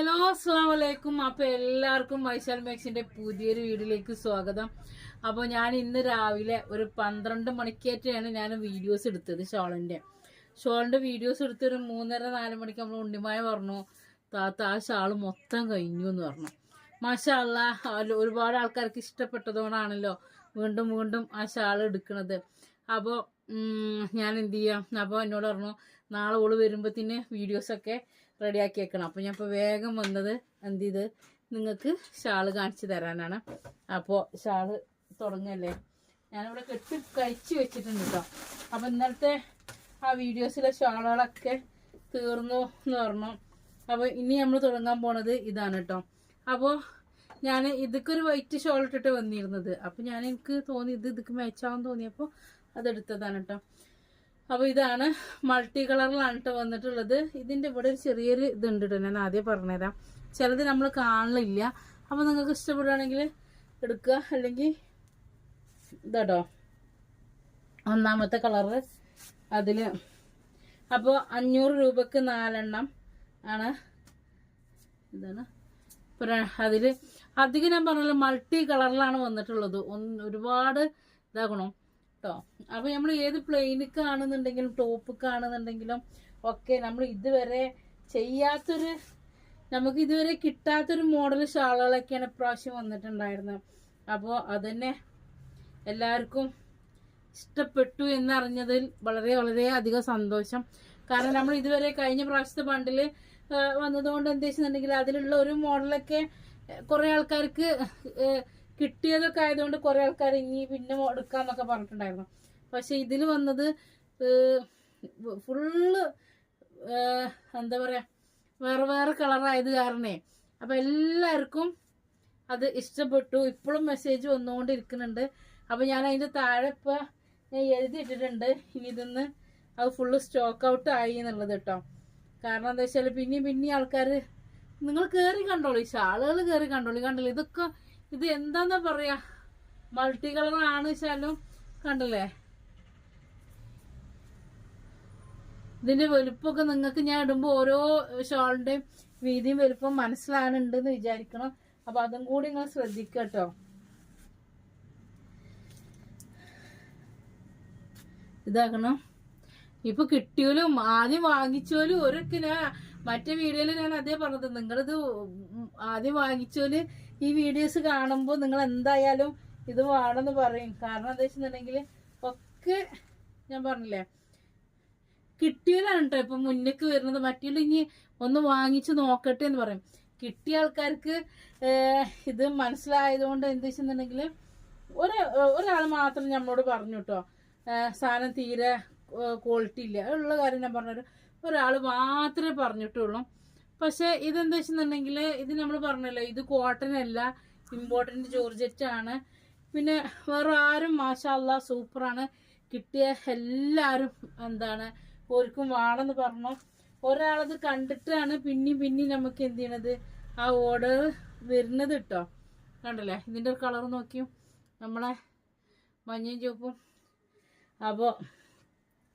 Hello അസ്സാം വലൈക്കും അപ്പോൾ എല്ലാവർക്കും വൈശാൽ മേക്സിന്റെ പുതിയൊരു വീഡിയോയിലേക്ക് സ്വാഗതം. അപ്പോൾ ഞാൻ ഇന്ന് രാവിലെ ഒരു പന്ത്രണ്ട് മണിക്കേറ്റാണ് ഞാൻ വീഡിയോസ് എടുത്തത് ഷോളിന്റെ. ഷോളിന്റെ വീഡിയോസ് എടുത്ത് ഒരു മൂന്നര നാല് മണിക്ക് നമ്മൾ ഉണ്ണിമായ പറഞ്ഞു താത്ത ആ ഷാൾ മൊത്തം കഴിഞ്ഞു എന്ന് പറഞ്ഞു. മാഷല്ല ഒരുപാട് ആൾക്കാർക്ക് ഇഷ്ടപ്പെട്ടതുകൊണ്ടാണല്ലോ വീണ്ടും വീണ്ടും ആ ഷാൾ എടുക്കുന്നത് അപ്പോൾ ഞാൻ എന്ത് ചെയ്യാം? അപ്പോൾ എന്നോട് പറഞ്ഞു നാളെ ഓൾ വരുമ്പോഴത്തേന് വീഡിയോസൊക്കെ റെഡിയാക്കി വെക്കണം. അപ്പോൾ ഞാൻ ഇപ്പോൾ വേഗം വന്നത് എന്ത് ചെയ്ത്? നിങ്ങൾക്ക് ഷാൾ കാണിച്ചു തരാനാണ്. അപ്പോൾ ഷാൾ തുടങ്ങല്ലേ? ഞാനിവിടെ കെട്ടി കഴിച്ചു വെച്ചിട്ടുണ്ട് കേട്ടോ അപ്പം ഇന്നലത്തെ ആ വീഡിയോസിലെ ഷാളുകളൊക്കെ തീർന്നു എന്ന് പറഞ്ഞു. അപ്പോൾ ഇനി നമ്മൾ തുടങ്ങാൻ പോണത് ഇതാണ് കേട്ടോ അപ്പോൾ ഞാൻ ഇതൊക്കൊരു വൈറ്റ് ഷോൾ ഇട്ടിട്ട് വന്നിരുന്നത്. അപ്പോൾ ഞാൻ എനിക്ക് തോന്നി ഇത് ഇതൊക്കെ മാച്ചാവാൻ തോന്നിയപ്പോൾ അതെടുത്തതാണ് കേട്ടോ അപ്പോൾ ഇതാണ് മൾട്ടി കളറിലാണ് വന്നിട്ടുള്ളത്. ഇതിന്റെ ഇവിടെ ഒരു ചെറിയൊരു ഇതുണ്ട് കേട്ടോ ഞാൻ ആദ്യം പറഞ്ഞുതരാം. ചിലത് നമ്മൾ കാണലില്ല. അപ്പോൾ നിങ്ങൾക്ക് ഇഷ്ടപ്പെടുകയാണെങ്കിൽ എടുക്കുക. അല്ലെങ്കിൽ ഇതാട്ടോ ഒന്നാമത്തെ കളറ് അതിൽ. അപ്പോൾ അഞ്ഞൂറ് രൂപക്ക് നാലെണ്ണം ആണ് ഇതാണ്. അതിൽ അധികം ഞാൻ പറഞ്ഞല്ലോ മൾട്ടി കളറിലാണ് വന്നിട്ടുള്ളത്. ഒന്ന് ഒരുപാട് ഇതാകണം. കേട്ടോ അപ്പോൾ നമ്മൾ ഏത് പ്ലെയിനിക്ക് ആണെന്നുണ്ടെങ്കിലും ടോപ്പ് ആണെന്നുണ്ടെങ്കിലും ഒക്കെ നമ്മൾ ഇതുവരെ ചെയ്യാത്തൊരു നമുക്ക് ഇതുവരെ കിട്ടാത്തൊരു മോഡൽ ഷാളുകളൊക്കെയാണ് ഇപ്രാവശ്യം വന്നിട്ടുണ്ടായിരുന്നത്. അപ്പോൾ അതന്നെ എല്ലാവർക്കും ഇഷ്ടപ്പെട്ടു എന്നറിഞ്ഞതിൽ വളരെ വളരെ അധികം സന്തോഷം. കാരണം നമ്മൾ ഇതുവരെ കഴിഞ്ഞ പ്രാവശ്യത്തെ ബണ്ടിൽ വന്നതുകൊണ്ട് എന്താ വെച്ചിട്ടുണ്ടെങ്കിൽ അതിലുള്ള ഒരു മോഡലൊക്കെ കുറേ ആൾക്കാർക്ക് കിട്ടിയതൊക്കെ ആയതുകൊണ്ട് കുറെ ആൾക്കാർ ഇനി പിന്നെ എടുക്കാന്നൊക്കെ പറഞ്ഞിട്ടുണ്ടായിരുന്നു. പക്ഷെ ഇതിൽ വന്നത് ഫുള്ള് എന്താ പറയാ വേറെ വേറെ കളറായത് കാരണേ. അപ്പൊ എല്ലാവർക്കും അത് ഇഷ്ടപ്പെട്ടു. ഇപ്പോഴും മെസ്സേജ് വന്നുകൊണ്ടിരിക്കുന്നുണ്ട് അപ്പൊ ഞാൻ അതിന്റെ താഴെ ഇപ്പൊ ഞാൻ എഴുതിയിട്ടിട്ടുണ്ട്. ഇനി ഇതൊന്ന് അത് ഫുള്ള് സ്റ്റോക്ക് ഔട്ട് ആയി എന്നുള്ളത് കേട്ടോ. കാരണം എന്താ വെച്ചാൽ പിന്നെയും പിന്നെയും ആൾക്കാർ നിങ്ങൾ കയറി കണ്ടോളൂ. ഈ ഷാളുകൾ കയറി കണ്ടോളൂ. കണ്ടില്ല? ഇതൊക്കെ ഇത് എന്താന്നാ പറയാ? മൾട്ടി കളർ ആണ് വെച്ചാലും കണ്ടില്ലേ? ഇതിന്റെ വലുപ്പമൊക്കെ നിങ്ങൾക്ക് ഞാൻ ഇടുമ്പോൾ ഓരോ ഷോളിന്റെയും വീതിയും വലുപ്പം മനസ്സിലാകുന്നുണ്ട് എന്ന് വിചാരിക്കണം. അപ്പൊ അതും കൂടി നിങ്ങൾ ശ്രദ്ധിക്കുക കേട്ടോ. ഇതാക്കണം ഇപ്പൊ കിട്ടിയോലും ആദ്യം വാങ്ങിച്ചോലും ഒരൊക്കെ ഞാൻ മറ്റേ വീഡിയോയിൽ ഞാൻ അതേ പറഞ്ഞത്. നിങ്ങളിത് ആദ്യം വാങ്ങിച്ചോൽ ഈ വീഡിയോസ് കാണുമ്പോൾ നിങ്ങൾ എന്തായാലും ഇത് വേണമെന്ന് പറയും. കാരണം എന്താ വെച്ചിട്ടുണ്ടെങ്കിൽ ഒക്കെ ഞാൻ പറഞ്ഞില്ലേ കിട്ടിയതാണ് കേട്ടോ ഇപ്പം മുന്നേക്ക് വരുന്നത്. മറ്റുള്ള ഇനി ഒന്ന് വാങ്ങിച്ചു നോക്കട്ടെ എന്ന് പറയും. കിട്ടിയ ആൾക്കാർക്ക് ഇത് മനസ്സിലായതുകൊണ്ട് എന്ത് വെച്ചിട്ടുണ്ടെങ്കിൽ ഒരു ഒരാൾ മാത്രം നമ്മളോട് പറഞ്ഞു കേട്ടോ സാധനം തീരെ ക്വാളിറ്റി ഇല്ല. ഉള്ള കാര്യം ഞാൻ പറഞ്ഞൊരു ഒരാൾ മാത്രമേ പറഞ്ഞിട്ടുള്ളൂ. പക്ഷെ ഇതെന്താ വെച്ചിട്ടുണ്ടെങ്കിൽ ഇത് നമ്മൾ പറഞ്ഞല്ലോ ഇത് കോട്ടൺ അല്ല ഇമ്പോർട്ടന്റ് ജോർജറ്റ് ആണ്. പിന്നെ വേറെ ആരും മാഷാല്ല സൂപ്പറാണ്. കിട്ടിയ എല്ലാവരും എന്താണ് ഓർക്കും വേണമെന്ന് പറഞ്ഞു. ഒരാളത് കണ്ടിട്ടാണ് പിന്നെയും പിന്നെയും നമുക്ക് എന്ത് ചെയ്യണത്? ആ ഓർഡർ വരുന്നത് കേട്ടോ കണ്ടല്ലേ? ഇതിന്റെ ഒരു കളർ നോക്കിയും നമ്മളെ മഞ്ഞയും ചുവപ്പും. അപ്പോൾ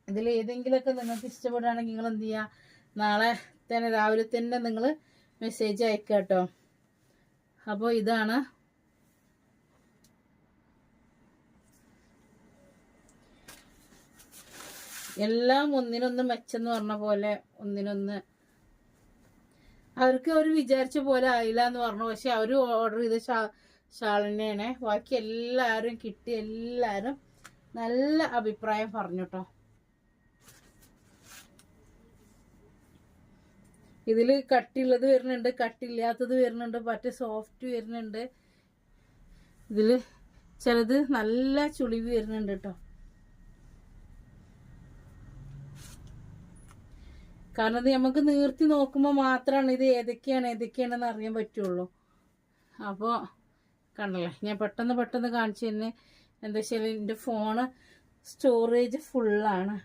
ഇതിൽ ഏതെങ്കിലുമൊക്കെ നിങ്ങൾക്ക് ഇഷ്ടപ്പെടുകയാണെങ്കിൽ നിങ്ങൾ എന്ത് ചെയ്യുക? നാളെ തന്നെ രാവിലെ തന്നെ നിങ്ങൾ മെസ്സേജ് അയക്കുക കേട്ടോ അപ്പോൾ ഇതാണ്. എല്ലാം ഒന്നിനൊന്ന് മെച്ചെന്ന് പറഞ്ഞ പോലെ ഒന്നിനൊന്ന്. അവർക്ക് അവർ വിചാരിച്ച പോലെ ആയില്ല എന്ന് പറഞ്ഞു. പക്ഷെ അവർ ഓർഡർ ചെയ്ത ഷാ ഷാളിനെയാണ് ബാക്കി എല്ലാവരും കിട്ടി എല്ലാവരും നല്ല അഭിപ്രായം പറഞ്ഞു കേട്ടോ ഇതിൽ കട്ടിയുള്ളത് വരുന്നുണ്ട് കട്ടില്ലാത്തത് വരുന്നുണ്ട് മറ്റേ സോഫ്റ്റ് വരുന്നുണ്ട്. ഇതിൽ ചിലത് നല്ല ചുളിവ് വരുന്നുണ്ട് കേട്ടോ കാരണം ഇത് നമുക്ക് നീർത്തി നോക്കുമ്പോൾ മാത്രമാണ് ഇത് ഏതൊക്കെയാണ് ഏതൊക്കെയാണെന്ന് അറിയാൻ പറ്റുള്ളൂ. അപ്പോൾ കണ്ടല്ലേ ഞാൻ പെട്ടെന്ന് പെട്ടെന്ന് കാണിച്ചു തന്നെ എന്താ വെച്ചാൽ എന്റെ ഫോണ് സ്റ്റോറേജ് ഫുള്ളാണ്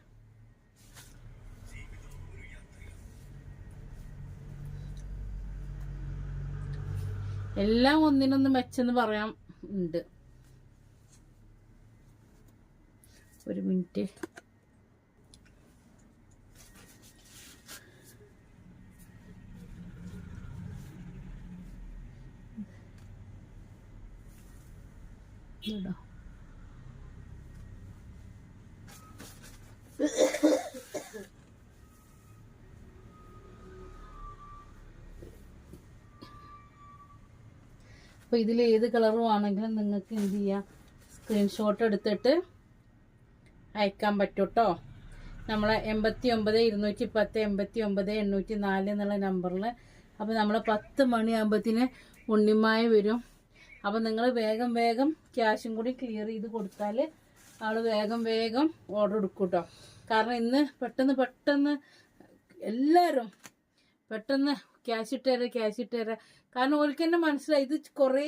എല്ലാം ഒന്നിനൊന്ന് മെച്ചെന്ന് പറയാൻ ഉണ്ട്. ഒരു മിനിറ്റ്. ഇടാം അപ്പോൾ ഇതിൽ ഏത് കളറും ആണെങ്കിലും നിങ്ങൾക്ക് എന്ത് ചെയ്യാം? സ്ക്രീൻഷോട്ട് എടുത്തിട്ട് അയക്കാൻ പറ്റും കേട്ടോ നമ്മളെ എൺപത്തി ഒമ്പത് ഇരുന്നൂറ്റി പത്ത് എൺപത്തി ഒമ്പത് എണ്ണൂറ്റി നാല് എന്നുള്ള നമ്പറിൽ അപ്പോൾ നമ്മൾ പത്ത് മണിയാകുമ്പത്തിന് ഉണ്ണിമായ വരും. അപ്പോൾ നിങ്ങൾ വേഗം വേഗം ക്യാഷും കൂടി ക്ലിയർ ചെയ്ത് കൊടുത്താൽ ആൾ വേഗം വേഗം ഓർഡർ എടുക്കും കേട്ടോ കാരണം ഇന്ന് പെട്ടെന്ന് പെട്ടെന്ന് എല്ലാവരും പെട്ടെന്ന് ക്യാഷ് ഇട്ടുതരാം ക്യാഷ് ഇട്ടുതരാം കാരണം ഓർക്ക് തന്നെ മനസ്സിലായി. ഇത് കുറേ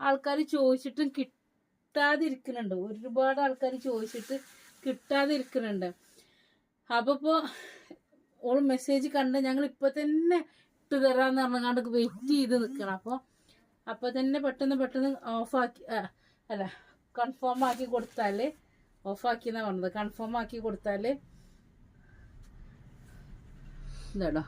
ആൾക്കാർ ചോദിച്ചിട്ടും കിട്ടാതിരിക്കുന്നുണ്ട് ഒരുപാട് ആൾക്കാർ ചോദിച്ചിട്ട് കിട്ടാതിരിക്കുന്നുണ്ട് അപ്പോൾ ഇപ്പോൾ ഓൾ മെസ്സേജ് കണ്ട് ഞങ്ങൾ ഇപ്പോൾ തന്നെ ഇട്ട് തരാമെന്ന് പറഞ്ഞാണ്ട് വെയിറ്റ് ചെയ്ത് നിൽക്കണം അപ്പോൾ അപ്പോൾ തന്നെ പെട്ടെന്ന് പെട്ടെന്ന് ഓഫാക്കി അല്ല കൺഫേം ആക്കി കൊടുത്താൽ ഓഫാക്കി എന്നാണ് പറഞ്ഞത്. കൺഫേം ആക്കി കൊടുത്താൽ ഇതാടോ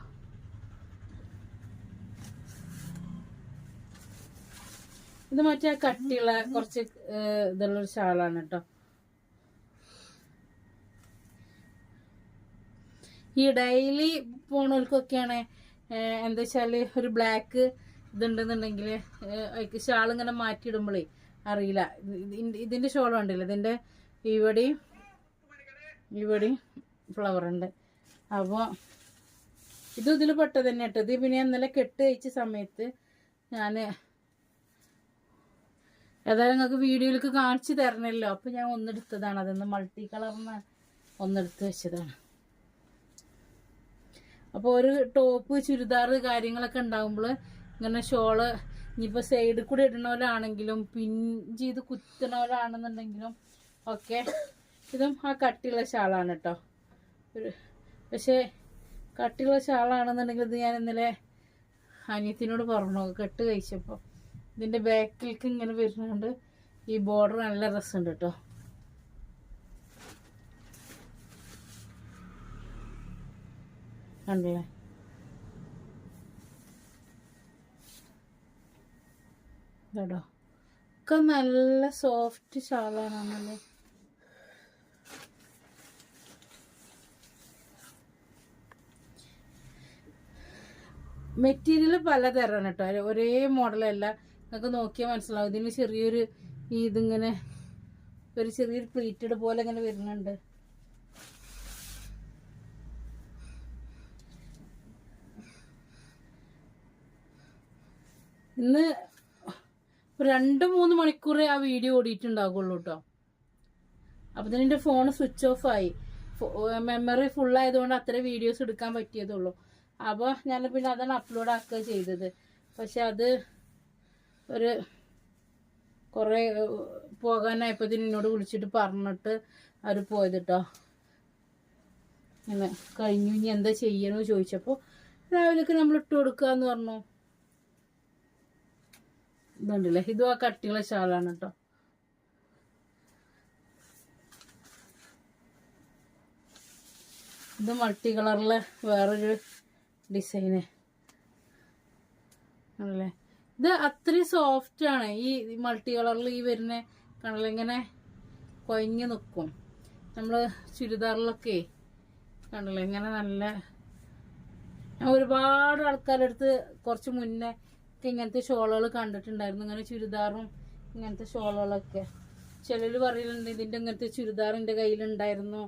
ഇത് മറ്റേ കട്ടിയുള്ള കുറച്ച് ഇതുള്ള ഇതുള്ളൊരു ഷാളാണ് കേട്ടോ ഈ ഡെയിലി പോണവർക്കൊക്കെയാണ് എന്താ വെച്ചാൽ ഒരു ബ്ലാക്ക് ഇതുണ്ടെന്നുണ്ടെങ്കിൽ അതിക്ക് ഷാൾ ഇങ്ങനെ അറിയില്ല. ഇത് ഇത് ഇതിന്റെ ഷോൾ ഉണ്ടല്ലോ ഇതിന്റെ ഇവിടെയും ഇവിടെയും ഫ്ലവർ ഉണ്ട്. അപ്പോൾ ഇത് ഇതിൽ പെട്ടത് തന്നെ കേട്ടോ ഇത് പിന്നെ ഇന്നലെ കെട്ട് കഴിച്ച സമയത്ത് ഞാൻ ഏതായാലും നിങ്ങൾക്ക് വീഡിയോയിലേക്ക് കാണിച്ചു തരണമല്ലോ അപ്പോൾ ഞാൻ ഒന്നെടുത്തതാണ്. അതൊന്ന് മൾട്ടി കളറിന് ഒന്നെടുത്ത് വെച്ചതാണ്. അപ്പോൾ ഒരു ടോപ്പ് ചുരിദാർ കാര്യങ്ങളൊക്കെ ഉണ്ടാകുമ്പോൾ ഇങ്ങനെ ഷോൾ ഇനിയിപ്പോൾ സൈഡിൽ കൂടി ഇടണവരാണെങ്കിലും പിൻ ചെയ്ത് കുത്തണവരാണെന്നുണ്ടെങ്കിലും ഒക്കെ ഇതും ആ കട്ടിയുള്ള ഷാളാണ് കേട്ടോ ഒരു പക്ഷേ കട്ടിയുള്ള ഷാളാണെന്നുണ്ടെങ്കിൽ ഇത് ഞാൻ ഇന്നലെ അനിയത്തിനോട് പറഞ്ഞു. കെട്ട് കഴിച്ചപ്പോൾ ഇതിന്റെ ബാക്കിലേക്ക് ഇങ്ങനെ വരുന്നുണ്ട് ഈ ബോർഡർ നല്ല രസമുണ്ട് കേട്ടോ കണ്ടല്ലേ? ഇതാടോ. ഒക്കെ നല്ല സോഫ്റ്റ് ഷാളാണല്ലേ മെറ്റീരിയൽ പലതരമാണ് കേട്ടോ ഒരേ മോഡലല്ല നിങ്ങൾക്ക് നോക്കിയാൽ മനസ്സിലാവും. ഇതിന് ചെറിയൊരു ഇതിങ്ങനെ ഒരു ചെറിയൊരു പ്ലീറ്റഡ് പോലെ ഇങ്ങനെ വരുന്നുണ്ട്. ഇന്ന് രണ്ട് മൂന്ന് മണിക്കൂറേ ആ വീഡിയോ ഓടിയിട്ടുണ്ടാകുള്ളൂ കേട്ടോ അപ്പം തന്നെ എന്റെ ഫോൺ സ്വിച്ച് ഓഫ് ആയി. മെമ്മറി ഫുൾ ആയതുകൊണ്ട് അത്ര വീഡിയോസ് എടുക്കാൻ പറ്റിയതുള്ളൂ. അപ്പോൾ ഞാൻ പിന്നെ അതാണ് അപ്ലോഡ് ആക്കുക ചെയ്തത്. പക്ഷെ അത് ഒരു കുറേ പോകാനായപ്പോൾ എന്നോട് വിളിച്ചിട്ട് പറഞ്ഞിട്ട് അവർ പോയത് കേട്ടോ കഴിഞ്ഞു. ഇനി എന്താ ചെയ്യണമെന്ന് ചോദിച്ചപ്പോൾ രാവിലേക്ക് നമ്മൾ ഇട്ട് കൊടുക്കാന്ന് പറഞ്ഞു. ഇതുണ്ടല്ലേ? ഇതും ആ കട്ടിയുള്ള ശാലാണ് കേട്ടോ. ഇത് മൾട്ടി കളറിലെ വേറൊരു ഡിസൈന്. ആണല്ലേ? ഇത് അത്രയും സോഫ്റ്റ് ആണ്. ഈ മൾട്ടി കളറിൽ ഈ വരുന്ന കണല ഇങ്ങനെ കൊയഞ്ഞ് നിൽക്കും നമ്മൾ ചുരിദാറിലൊക്കെ കണ്ടല്ലോ ഇങ്ങനെ നല്ല ഒരുപാട് ആൾക്കാരെടുത്ത് കുറച്ച് മുന്നേ ഇങ്ങനത്തെ ഷോളുകൾ കണ്ടിട്ടുണ്ടായിരുന്നു. ഇങ്ങനെ ചുരിദാറും ഇങ്ങനത്തെ ഷോളുകളൊക്കെ. ചിലർ പറയുന്നുണ്ട് ഇതിന്റെ ഇങ്ങനത്തെ ചുരിദാർ എന്റെ കയ്യിലുണ്ടായിരുന്നു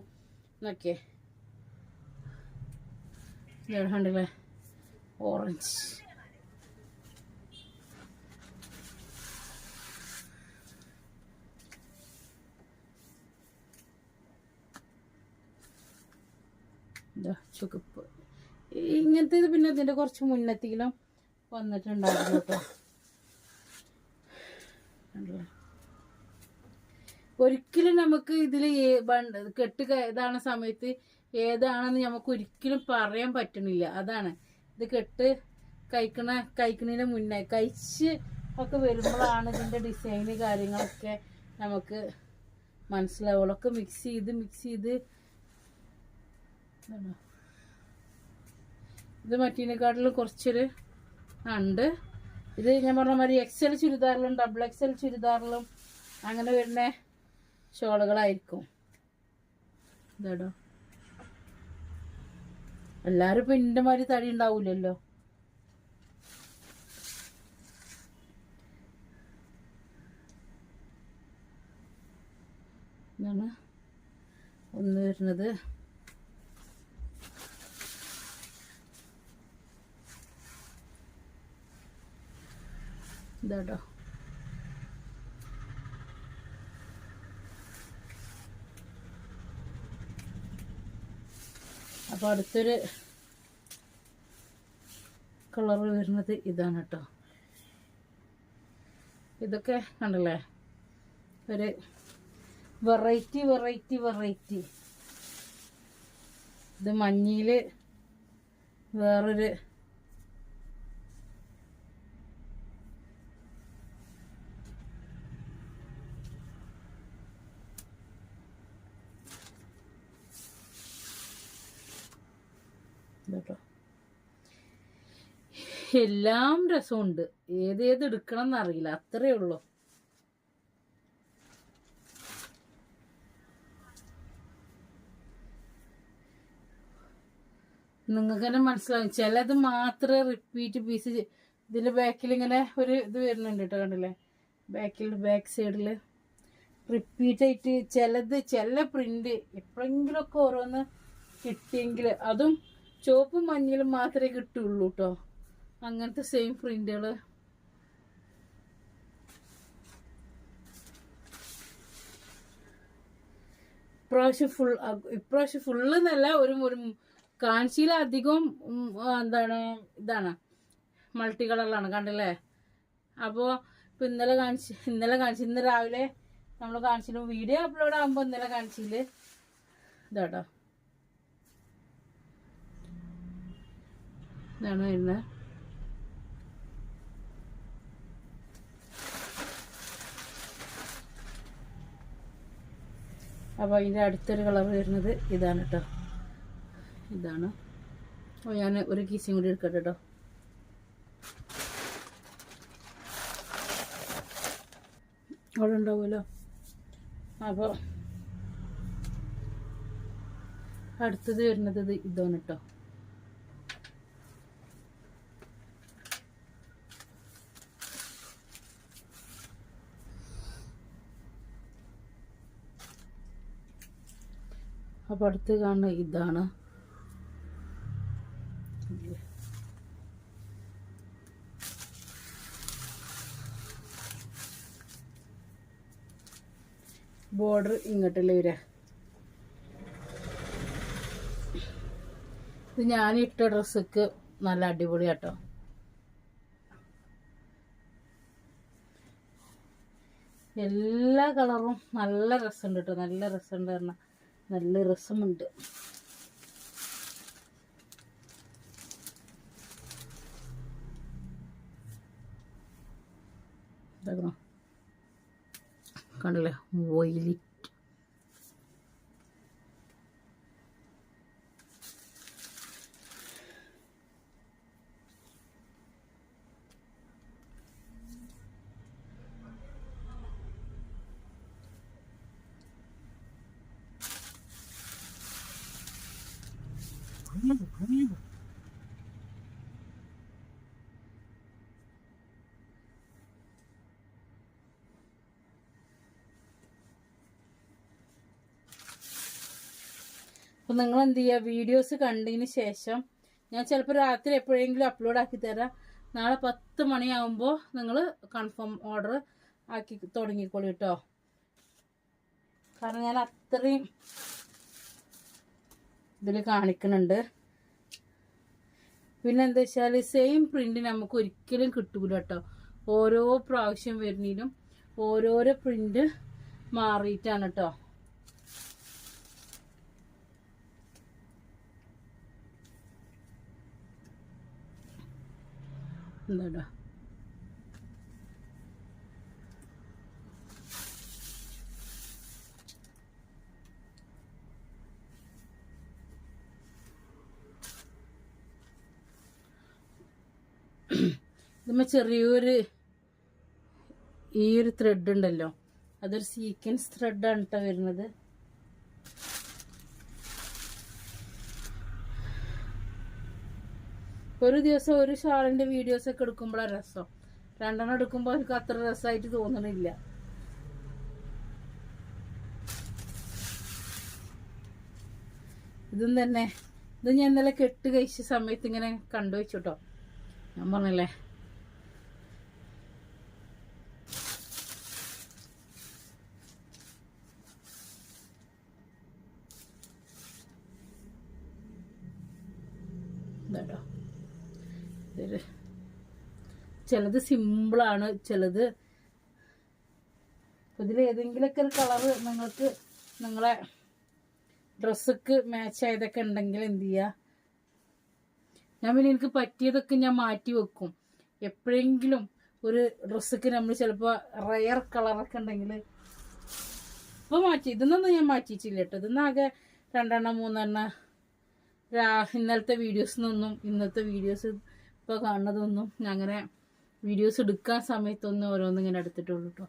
എന്നൊക്കെ. കണ്ടില്ലേ? ഓറഞ്ച്. ഇതാ ഇങ്ങനത്തെ ഇത് പിന്നെ ഇതിന്റെ കുറച്ച് മുന്നത്തിലും വന്നിട്ടുണ്ടായിരുന്നു കേട്ടോ? ഒരിക്കലും നമുക്ക് ഇതിൽ കെട്ട് ഏതാണ് സമയത്ത് ഏതാണെന്ന് നമുക്ക് ഒരിക്കലും പറയാൻ പറ്റണില്ല അതാണ് ഇത് കെട്ട് കഴിക്കണ കഴിക്കണതിന് മുന്നേ കഴിച്ച് ഒക്കെ വരുമ്പോഴാണ് ഇതിന്റെ ഡിസൈന് കാര്യങ്ങളൊക്കെ നമുക്ക് മനസ്സിലാവുള്ളൂ ഒക്കെ മിക്സ് ചെയ്ത് മിക്സ് ചെയ്ത്? ഇത് മറ്റേതിനെക്കാട്ടിലും കുറച്ചൊരു ഉണ്ട്. ഇത് ഞാൻ പറഞ്ഞ മാതിരി എക്സൽ ചുരിദാറിലും ഡബിൾ എക്സൽ ചുരിദാറിലും അങ്ങനെ വരുന്ന ഷോളുകളായിരിക്കും. ഇതാടോ. എല്ലാവരും ഇപ്പം ഇന്റെ മാതിരി തടി ഉണ്ടാവില്ലല്ലോ ഇതാണ് ഒന്ന് വരുന്നത്. ഇതാട്ടോ. അപ്പോൾ അടുത്തൊരു കളർ വരുന്നത് ഇതാണ് കേട്ടോ. ഇതൊക്കെ കണ്ടല്ലേ? ഒരു വെറൈറ്റി വെറൈറ്റി വെറൈറ്റി. ഇത് മഞ്ഞയിൽ വേറൊരു കേട്ടോ. എല്ലാം രസമുണ്ട്. ഏതേത് എടുക്കണം എന്നറിയില്ല അത്രേ ഉള്ളൂ. നിങ്ങൾക്ക് തന്നെ മനസ്സിലാവും. ചിലത് മാത്രമേ റിപ്പീറ്റ് പീസ് ഇതിന്റെ ബാക്കിൽ ഇങ്ങനെ ഒരു ഇത് വരുന്നുണ്ട് കേട്ടോ കണ്ടില്ലേ? ബാക്കിൽ ബാക്ക് സൈഡിൽ റിപ്പീറ്റ് ആയിട്ട് ചിലത് ചില പ്രിന്റ് എപ്പോഴെങ്കിലുമൊക്കെ ഓരോന്ന് കിട്ടിയെങ്കിൽ അതും ചുവപ്പും മഞ്ഞളും മാത്രമേ കിട്ടുള്ളൂ കേട്ടോ അങ്ങനത്തെ സെയിം പ്രിന്റുകൾ ഇപ്രാവശ്യം ഫുൾ ഇപ്രാവശ്യം ഫുള്ള് എന്നല്ല ഒരു ഒരു കാഞ്ചിയിലധികം എന്താണ് ഇതാണ്. മൾട്ടി കളറിലാണ് കണ്ടില്ലേ? അപ്പോൾ ഇപ്പം ഇന്നലെ കാണിച്ച് ഇന്നലെ കാണിച്ച് ഇന്ന് രാവിലെ നമ്മൾ കാണിച്ചില്ല വീഡിയോ അപ്ലോഡ് ആകുമ്പോൾ ഇന്നലെ കാണിച്ചില്ല? ഇതാട്ടോ. ഇതാണ് വരുന്നത്. അപ്പോൾ അതിന്റെ അടുത്തൊരു കളർ വരുന്നത് ഇതാണ് കേട്ടോ ഇതാണ്. അപ്പോൾ ഞാൻ ഒരു കീസും കൂടി എടുക്കട്ടെ കേട്ടോ അവിടെ ഉണ്ടാവുമല്ലോ. അപ്പോൾ അടുത്തത് വരുന്നത് ഇത് ഇതാണ് കേട്ടോ അപ്പോൾ അടുത്ത് കാണുന്ന ഇതാണ്. ബോർഡർ ഇങ്ങോട്ടല്ലേ വരിക? ഇത് ഞാൻ ഇട്ട ഡ്രസ്സൊക്കെ നല്ല അടിപൊളിയാട്ടോ. എല്ലാ കളറും നല്ല രസമുണ്ട് കേട്ടോ നല്ല രസമുണ്ട് പറഞ്ഞാൽ നല്ല രസമുണ്ട്. കണ്ടല്ലേ? വൈലറ്റ് അപ്പം നിങ്ങൾ എന്ത് ചെയ്യുക വീഡിയോസ് കണ്ടതിന് ശേഷം ഞാൻ ചിലപ്പോൾ രാത്രി എപ്പോഴെങ്കിലും അപ്ലോഡ് ആക്കി തരാം. നാളെ പത്ത് മണിയാകുമ്പോൾ നിങ്ങൾ കൺഫേം ഓർഡർ ആക്കി തുടങ്ങിക്കോളൂ കേട്ടോ കാരണം ഞാൻ അത്രയും ഇതിൽ കാണിക്കുന്നുണ്ട്. പിന്നെ എന്താ വെച്ചാൽ സെയിം പ്രിന്റ് നമുക്ക് ഒരിക്കലും കിട്ടൂല കേട്ടോ ഓരോ പ്രാവശ്യം വരുന്നതിനും ഓരോരോ പ്രിന്റ് മാറിയിട്ടാണ് കേട്ടോ എന്താടാ ഇതുമ്മ ചെറിയൊരു ഈ ഒരു ത്രെഡ് ഉണ്ടല്ലോ. അതൊരു സീക്വൻസ് ത്രെഡാണ് കേട്ടോ വരുന്നത്. ഒരു ദിവസം ഒരു ഷാളിന്റെ വീഡിയോസ് ഒക്കെ എടുക്കുമ്പോഴാണ് രസം. രണ്ടെണ്ണം എടുക്കുമ്പോൾ എനിക്ക് അത്ര രസമായിട്ട് തോന്നണില്ല. ഇതും തന്നെ. ഇത് ഞാൻ ഇന്നലെ കെട്ട് കഴിച്ച സമയത്ത് ഇങ്ങനെ കണ്ടു വെച്ചുട്ടോ ഞാൻ പറഞ്ഞല്ലേ ഇതാട്ടോ ഇതൊരു ചിലത് സിമ്പിളാണ് ചിലത് ഇതിൽ ഏതെങ്കിലുമൊക്കെ ഒരു കളറ് നിങ്ങൾക്ക് നിങ്ങളെ ഡ്രസ്സൊക്കെ മാച്ച് ആയതൊക്കെ ഉണ്ടെങ്കിൽ എന്ത് ചെയ്യുക ഞാൻ പിന്നെ എനിക്ക് പറ്റിയതൊക്കെ ഞാൻ മാറ്റി വെക്കും. എപ്പോഴെങ്കിലും ഒരു ഡ്രസ്സൊക്കെ നമ്മൾ ചിലപ്പോൾ റയർ കളറൊക്കെ ഉണ്ടെങ്കിൽ ഇപ്പോൾ മാറ്റി ഇതൊന്നും ഞാൻ മാറ്റിയിട്ടില്ല കേട്ടോ. ഇതെന്നാകെ രണ്ടെണ്ണം മൂന്നെണ്ണം ഇന്നലത്തെ വീഡിയോസിനൊന്നും ഇന്നത്തെ വീഡിയോസ് ഇപ്പോൾ കാണുന്നതൊന്നും ഞാൻ അങ്ങനെ വീഡിയോസ് എടുക്കാൻ സമയത്തൊന്നും ഓരോന്നും ഇങ്ങനെ എടുത്തിട്ടുള്ളൂ കേട്ടോ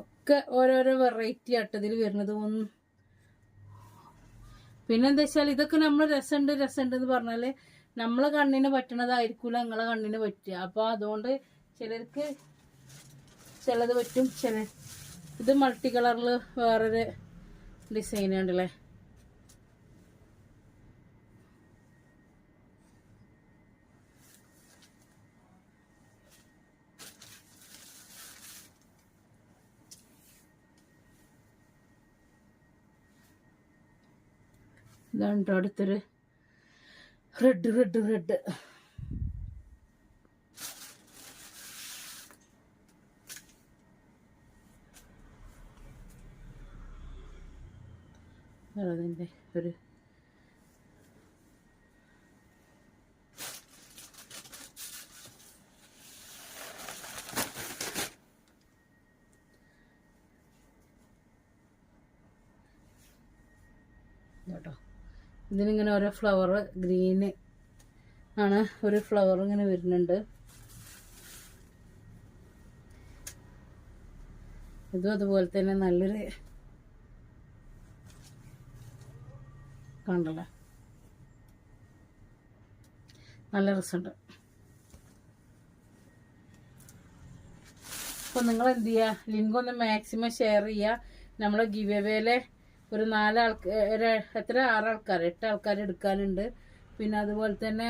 ഒക്കെ ഓരോരോ വെറൈറ്റി ആട്ടതിൽ വരുന്നത്. ഒന്ന് പിന്നെന്താ വെച്ചാൽ ഇതൊക്കെ നമ്മൾ രസമുണ്ട് രസമുണ്ട് എന്ന് പറഞ്ഞാൽ നമ്മളെ കണ്ണിന് പറ്റണതായിരിക്കൂല നിങ്ങളെ കണ്ണിന് പറ്റുക. അപ്പോൾ അതുകൊണ്ട് ചിലർക്ക് ചിലത് പറ്റും. ചില ഇത് മൾട്ടി കളറിൽ വേറൊരു ഡിസൈൻ ഉണ്ടല്ലേ ഇതാണ് അടുത്തൊരു റെഡ് റെഡ് റെഡ് അതിന്റെ ഒരു കേട്ടോ ഇതിനിങ്ങനെ ഓരോ ഫ്ലവർ ഗ്രീന് ആണ്. ഒരു ഫ്ലവർ ഇങ്ങനെ വരുന്നുണ്ട്. ഇതും അതുപോലെ തന്നെ നല്ലൊരു കണ്ടല്ല നല്ല രസമുണ്ട്. അപ്പോൾ നിങ്ങൾ എന്ത് ചെയ്യുക ലിങ്ക് ഒന്ന് മാക്സിമം ഷെയർ ചെയ്യുക നമ്മൾ ഗിവ് എവേലെ ഒരു നാലാൾക്കാർ എത്ര ആറാൾക്കാർ എട്ട് ആൾക്കാർ എടുക്കാനുണ്ട്. പിന്നെ അതുപോലെ തന്നെ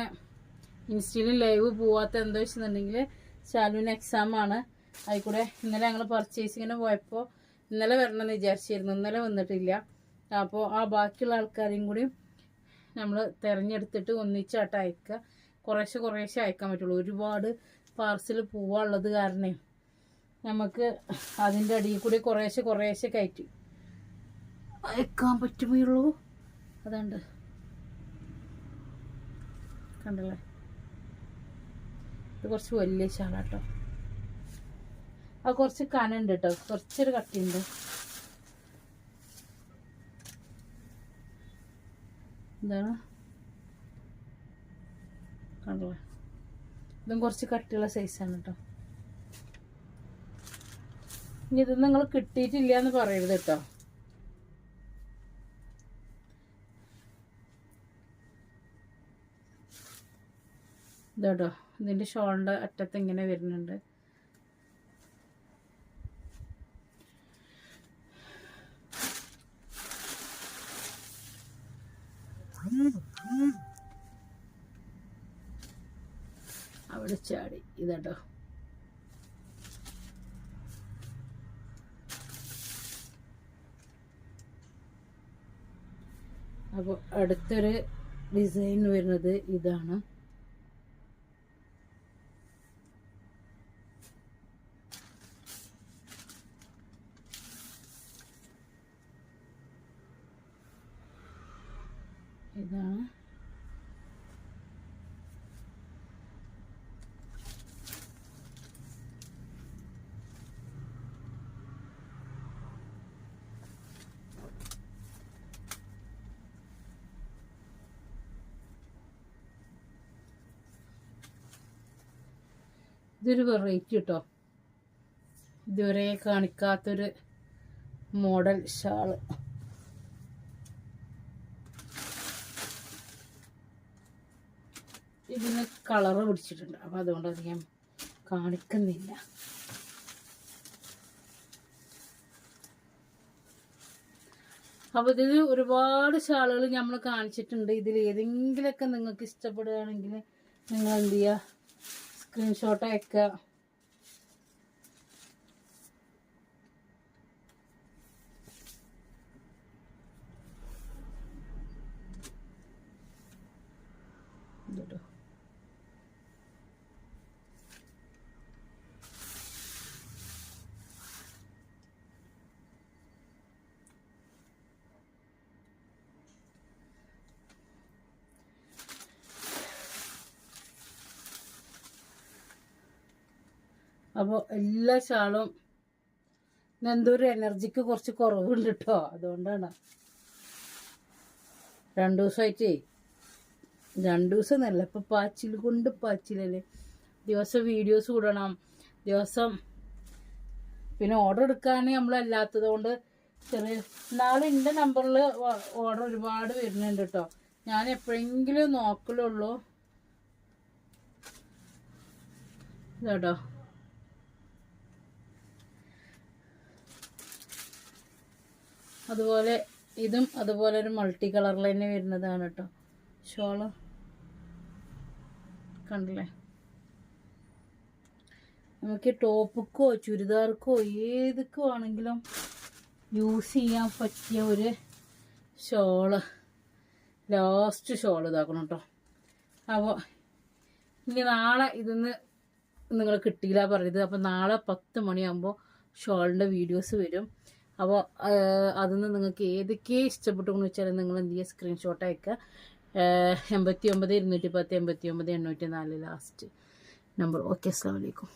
ഇൻസ്റ്റയിലും ലൈവ് പോവാത്ത എന്താ വെച്ചിട്ടുണ്ടെങ്കിൽ ശാലുവിന് എക്സാം ആണ്. ആയിക്കൂടെ ഇന്നലെ ഞങ്ങൾ പർച്ചേസിങ്ങിന് പോയപ്പോൾ ഇന്നലെ വരണമെന്ന് വിചാരിച്ചിരുന്നു. ഇന്നലെ വന്നിട്ടില്ല. അപ്പോൾ ആ ബാക്കിയുള്ള ആൾക്കാരെയും കൂടി നമ്മൾ തിരഞ്ഞെടുത്തിട്ട് ഒന്നിച്ചാട്ട് അയക്കുക കുറേശ്ശെ കുറേശ്ശെ അയക്കാൻ പറ്റുള്ളൂ. ഒരുപാട് പാർസൽ പോവാനുള്ളത് കാരണേ. നമുക്ക് അതിന്റെ അടിയിൽ കൂടി കുറേശ്ശെ കുറേശ്ശെ കയറ്റി. അയക്കാൻ പറ്റുമേയുള്ളൂ അതുണ്ട്. കണ്ടല്ലേ? ഇത് കുറച്ച് വലിയ ശാലാട്ടോ അത് കുറച്ച് കനുണ്ട് കേട്ടോ കുറച്ചൊരു കട്ടിയുണ്ട്. എന്താണ്? കണ്ടല്ലേ? ഇതും കുറച്ച് കട്ടിയുള്ള സൈസാണ് കേട്ടോ ഇനി ഇത് നിങ്ങൾ കിട്ടിയിട്ടില്ല എന്ന് പറയരുത് കേട്ടോ ഇതാട്ടോ. ഇതിന്റെ ഷോളിന്റെ അറ്റത്ത് ഇങ്ങനെ വരുന്നുണ്ട്. അവിടെ ചാടി. ഇതാട്ടോ. അപ്പോൾ അടുത്തൊരു ഡിസൈൻ വരുന്നത് ഇതാണ്. ഇതൊരു വെറൈറ്റി കേട്ടോ ഇതുവരെ കാണിക്കാത്തൊരു മോഡൽ ഷാൾ ഇതിന് കളറ് പിടിച്ചിട്ടുണ്ട്. അപ്പം അതുകൊണ്ട് ഞാൻ കാണിക്കുന്നില്ല. അപ്പോൾ ഇതിൽ ഒരുപാട് ഷാളുകൾ നമ്മൾ കാണിച്ചിട്ടുണ്ട്. ഇതിൽ ഏതെങ്കിലുമൊക്കെ നിങ്ങൾക്ക് ഇഷ്ടപ്പെടുകയാണെങ്കിൽ നിങ്ങൾ എന്ത് ചെയ്യുക സ്ക്രീൻഷോട്ട് അയക്കുക ഇതുട്ടോ. അപ്പോൾ എല്ലാ ഷാളും എന്തോ എനർജിക്ക് കുറച്ച് കുറവുണ്ട് കേട്ടോ അതുകൊണ്ടാണ്. രണ്ടു ദിവസമായിട്ടേ രണ്ടു ദിവസം നല്ല ഇപ്പം പാച്ചിൽ കൊണ്ട് പാച്ചിലല്ലേ. ദിവസം വീഡിയോസ് കൂടണം. ദിവസം പിന്നെ ഓർഡർ എടുക്കാൻ നമ്മളല്ലാത്തത് കൊണ്ട് ചെറിയ നാളെ എന്റെ നമ്പറിൽ ഓർഡർ ഒരുപാട് വരുന്നുണ്ട് കേട്ടോ ഞാൻ എപ്പോഴെങ്കിലും നോക്കലുള്ളൂ. ഇതാട്ടോ. അതുപോലെ ഇതും അതുപോലെ ഒരു മൾട്ടി കളറിൽ തന്നെ വരുന്നതാണ് കേട്ടോ. ഷോൾ. കണ്ടില്ലേ? നമുക്ക് ടോപ്പിക്കോ ചുരിദാർക്കോ ഏതൊക്കെ ആണെങ്കിലും യൂസ് ചെയ്യാൻ പറ്റിയ ഒരു ഷോൾ. ലാസ്റ്റ് ഷോൾ ഇതാക്കണം കേട്ടോ. അപ്പോൾ ഇനി നാളെ ഇതിന്ന് നിങ്ങൾ കിട്ടിയില്ല പറയുന്നത് അപ്പോൾ നാളെ പത്ത് മണിയാകുമ്പോൾ ഷോളിന്റെ വീഡിയോസ് വരും. അപ്പോൾ അതിന്ന് നിങ്ങൾക്ക് ഏതൊക്കെ ഇഷ്ടപ്പെട്ടു വെച്ചാൽ നിങ്ങൾ എന്ത് ചെയ്യുക സ്ക്രീൻഷോട്ട് അയക്കുക എൺപത്തി ഒമ്പത് ഇരുന്നൂറ്റി പത്ത് എൺപത്തി ഒമ്പത് എണ്ണൂറ്റി നാല് ലാസ്റ്റ് നമ്പർ ഓക്കെ അസ്സാം വലൈക്കും